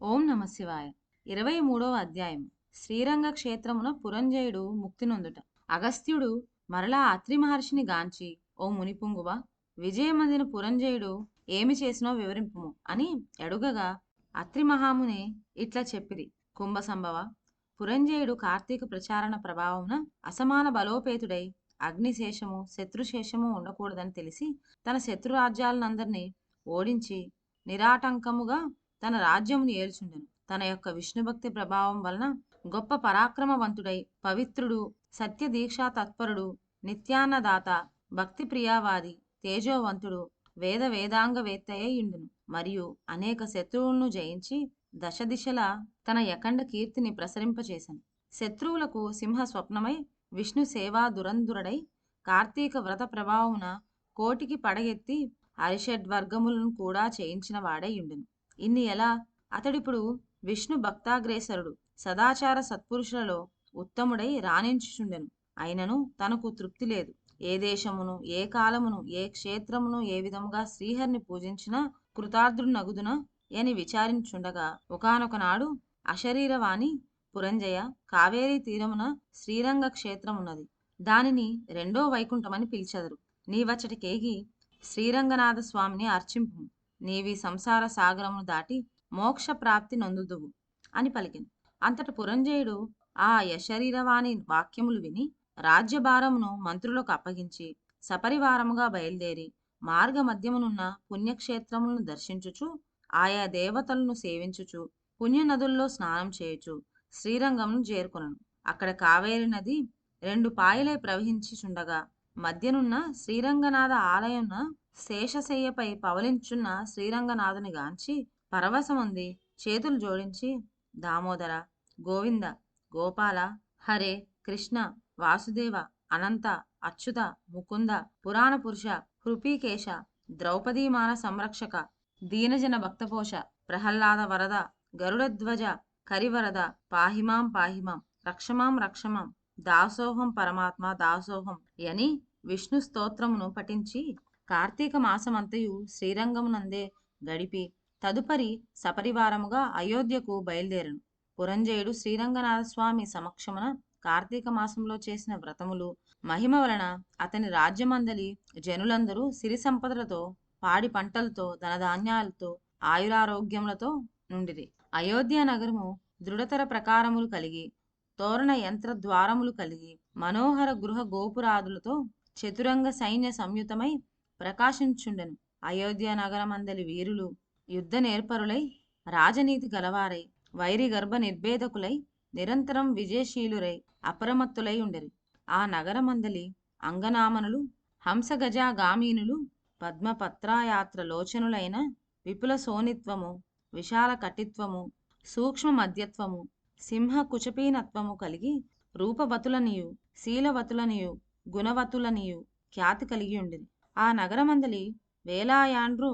ఓం నమ శివాయ. ఇరవై మూడవ అధ్యాయం. శ్రీరంగ క్షేత్రమున పురంజయుడు ముక్తి నొందుట. అగస్త్యుడు మరలా అత్రి మహర్షిని గాంచి ఓ మునిపుంగువ విజయమందిన పురంజయుడు ఏమి చేసినో వివరింపుము అని అడుగగా అత్రి మహాముని ఇట్లా చెప్పిరి. కుంభసంభవ పురంజయుడు కార్తీక ప్రచారణ ప్రభావమున అసమాన బలోపేతుడై అగ్నిశేషము శత్రుశేషము ఉండకూడదని తెలిసి తన శత్రురాజ్యాలనందరినీ ఓడించి నిరాటంకముగా తన రాజ్యమును ఏల్చుండెను. తన యొక్క విష్ణుభక్తి ప్రభావం వలన గొప్ప పరాక్రమవంతుడై పవిత్రుడు సత్య దీక్షా తత్పరుడు నిత్యాన్నదాత భక్తి ప్రియావాది తేజోవంతుడు వేద వేదాంగ వేత్తయ్య మరియు అనేక శత్రువులను జయించి దశ దిశల తన యఖండ కీర్తిని ప్రసరింపచేశాను శత్రువులకు సింహ స్వప్నమై విష్ణు సేవా దురందురడై కార్తీక వ్రత ప్రభావమున కోటికి పడగెత్తి అరిషడ్వర్గములను కూడా చేయించిన వాడై ఉండును ఇన్ని ఎలా? అతడిప్పుడు విష్ణు భక్తాగ్రేసరుడు. సదాచార సత్పురుషులలో ఉత్తముడై రాణించుచుండెను. అయినను తనకు తృప్తి లేదు. ఏ దేశమును ఏ కాలమును ఏ క్షేత్రమును ఏ విధముగా శ్రీహరిని పూజించినా కృతార్థుడునగుదునా అని విచారించుండగా ఒకనొకనాడు అశరీరవాణి పురంజయ కావేరీ తీరమున శ్రీరంగ క్షేత్రమున్నది. దానిని రెండో వైకుంఠమని పిలిచెదరు. నీవచ్చటికేగి శ్రీరంగనాథ స్వామిని అర్చింపు నీవి సంసార సాగరమును దాటి మోక్ష ప్రాప్తి నొందుదువు అని పలికిను. అంతట పురంజయుడు ఆ యశరీరవాణి వాక్యములు విని రాజ్యభారమును మంత్రులకు అప్పగించి సపరివారముగా బయలుదేరి మార్గ మధ్యమునున్న పుణ్యక్షేత్రములను దర్శించుచు ఆయా దేవతలను సేవించుచు పుణ్యనదుల్లో స్నానం చేయుచు శ్రీరంగమును చేరుకొనను. అక్కడ కావేరి నది రెండు పాయలై ప్రవహించుచుండగా మధ్యనున్న శ్రీరంగనాథ ఆలయమున శేషశయ్యపై పవలించున్న శ్రీరంగనాథుని గాంచి పరవశముంది. చేతులు జోడించి దామోదర గోవింద గోపాల హరే కృష్ణ వాసుదేవ అనంత అచ్యుత ముకుంద పురాణ పురుష హృపీకేశ ద్రౌపదీమాన సంరక్షక దీనజన భక్తపోష ప్రహ్లాద వరద గరుడధ్వజ కరివరద పాహిమాం పాహిమాం రక్షమాం రక్షమాం దాసోహం పరమాత్మ దాసోహం అని విష్ణు స్తోత్రమును పఠించి కార్తీక మాసమంతయు శ్రీరంగమునందే గడిపి తదుపరి సపరివారముగా అయోధ్యకు బయలుదేరను. పురంజయుడు శ్రీరంగనాథస్వామి సమక్షమున కార్తీక మాసంలో చేసిన వ్రతములు మహిమ వలన అతని రాజ్యమందలి జనులందరూ సిరి సంపదలతో పాడి పంటలతో ధనధాన్యాలతో ఆయురారోగ్యములతో నుండిరి. అయోధ్య నగరము దృఢతర ప్రకారములు కలిగి తోరణ యంత్ర ద్వారములు కలిగి మనోహర గృహ గోపురాదులతో చతురంగ సైన్య సంయుతమై ప్రకాశించుండెను. అయోధ్య నగరమందలి వీరులు యుద్ధ నేర్పరులై రాజనీతి గలవారై వైరి గర్భ నిర్భేదకులై నిరంతరం విజయశీలురై అప్రమత్తులై ఉండరి. ఆ నగరమందలి అంగనామనులు హంసగజాగామీనులు పద్మపత్రాయాత్ర లోచనులైన విపుల సోనిత్వము విశాల కటిత్వము సూక్ష్మ మధ్యత్వము సింహ కుచపీనత్వము కలిగి రూపవతులనియు శీలవతులనియు గుణవతులనియు ఖ్యాతి కలిగి ఉండిరి. ఆ నగరమందలి వేలాయాండ్రు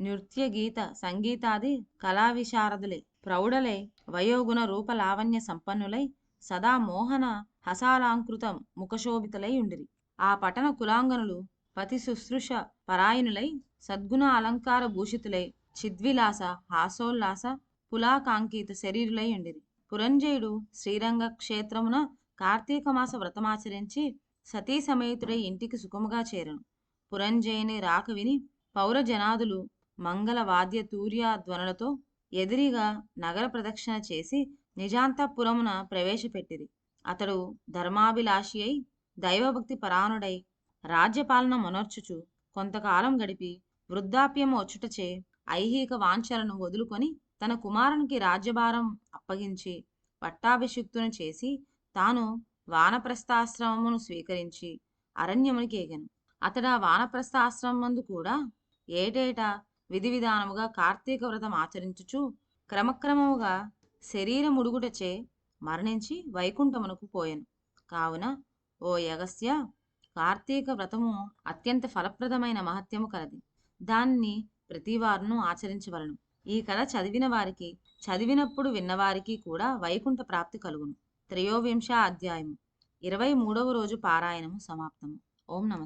నృత్య గీత సంగీతాది కళా విశారదులై ప్రౌఢలై వయోగుణ రూప లావణ్య సంపన్నులై సదా మోహన హసాలాంకృత ముఖశోభితులై ఉండిరి. ఆ పట్టణ కులాంగనులు పతి శుశ్రూష పరాయణులై సద్గుణ అలంకార భూషితులై చిద్విలాస హాసోల్లాస పులాకాంకిత శరీరులై ఉండిరి. పురంజయుడు శ్రీరంగ క్షేత్రమున కార్తీక మాస వ్రతమాచరించి సతీ సమేతుడై ఇంటికి సుఖముగా చేరను. పురంజయుని రాక విని పౌరజనాదులు మంగళ వాద్య ధ్వనులతో ఎదిరిగా నగర ప్రదక్షిణ చేసి నిజాంతపురమున ప్రవేశపెట్టిరి. అతడు ధర్మాభిలాషి అయి దైవభక్తి పరానుడై రాజ్యపాలన మొనర్చుచు కొంతకాలం గడిపి వృద్ధాప్యము వచ్చుటచే ఐహిక వాంఛలను వదులుకొని తన కుమారునికి రాజ్యభారం అప్పగించి పట్టాభిషిక్తును చేసి తాను వానప్రస్థాశ్రమమును స్వీకరించి అరణ్యమునికి ఎగను. అతడు ఆ వానప్రస్థాశ్రమందు కూడా ఏటేటా విధి విధానముగా కార్తీక వ్రతం ఆచరించుచు క్రమక్రమముగా శరీరముడుగుటచే మరణించి వైకుంఠమునకు పోయెను. కావున ఓ యగస్య కార్తీక వ్రతము అత్యంత ఫలప్రదమైన మహత్యము కలది. దాన్ని ప్రతివారును ఆచరించవలను. ఈ కథ చదివిన వారికి చదివినప్పుడు విన్నవారికి కూడా వైకుంఠ ప్రాప్తి కలుగును. త్రయోవింశ అధ్యాయము. ఇరవై మూడవ రోజు పారాయణము సమాప్తము. ఓం నమ